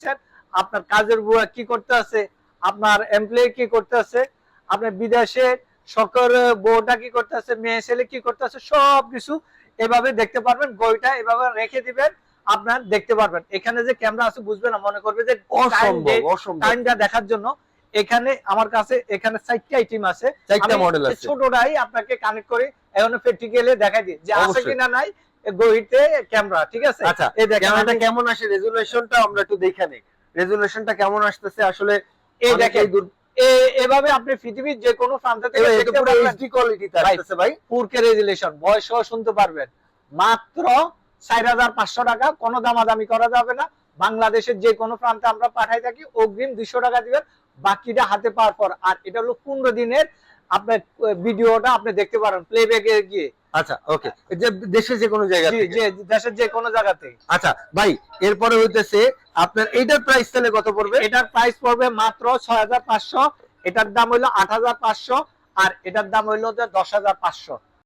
দিচ্ছেন আপনার কাজের বুয়া কি করতে আছে আপনার এমপ্লয়ি কি করতে আছে আপনার বিদেশে সকল বউটা কি করতে আছে মেয়ে ছেলে কি করতে আছে সব কিছু এভাবে দেখতে পারবেন বইটা এভাবে রেখে দিবেন আপনার দেখতে পারবেন। এখানে যে ক্যামেরা আছে বুঝবে না মনে করবে যে টাইমটা দেখার জন্য এখানে আমার কাছে এখানে চারটি আইটেম আছে। ছোটটাই আপনাকে কানেক্ট করে এখন প্র্যাকটিক্যালি দেখাই দিই যে আছে কিনা নাই গহিতে ক্যামেরা ঠিক আছে? আচ্ছা এই দেখেন ক্যামেরাটা কেমন আসে? রেজুলেশনটা আমরা একটু দেখে নেই। রেজুলেশনটা কেমন আসতেছে? আসলে এই দেখেন এভাবে আপনি পৃথিবীর যে কোনো প্রান্ত থেকে দেখতে পুরো এইচডি কোয়ালিটিতে আসতেছে ভাই। রেজুলেশন সহ শুনতে পারবেন। মাত্র চার হাজার পাঁচশো টাকা কোনো দামাদামি করা যাবে না। বাংলাদেশের যে কোনো প্রান্তে আমরা পাঠাই থাকি অগ্রিম দুশো টাকা দিবেন। বাকিটা হাতে পাওয়ার পর আর এটা হলো পনেরো দিনের আপনার ভিডিওটা আপনি দেখতে পারেন প্লেব্যাকে গিয়ে। আচ্ছা ওকে যে দেশে যে কোনো জায়গা যে দেশের যে কোনো জায়গাতে আচ্ছা ভাই এরপরে হইতেছে আপনার এটার প্রাইস তাহলে কত পড়বে? এটার প্রাইস পড়বে মাত্র ছয় হাজার পাঁচশো এটার দাম হইল আট হাজার পাঁচশো আর এটার দাম হইল যে দশ হাজার পাঁচশো।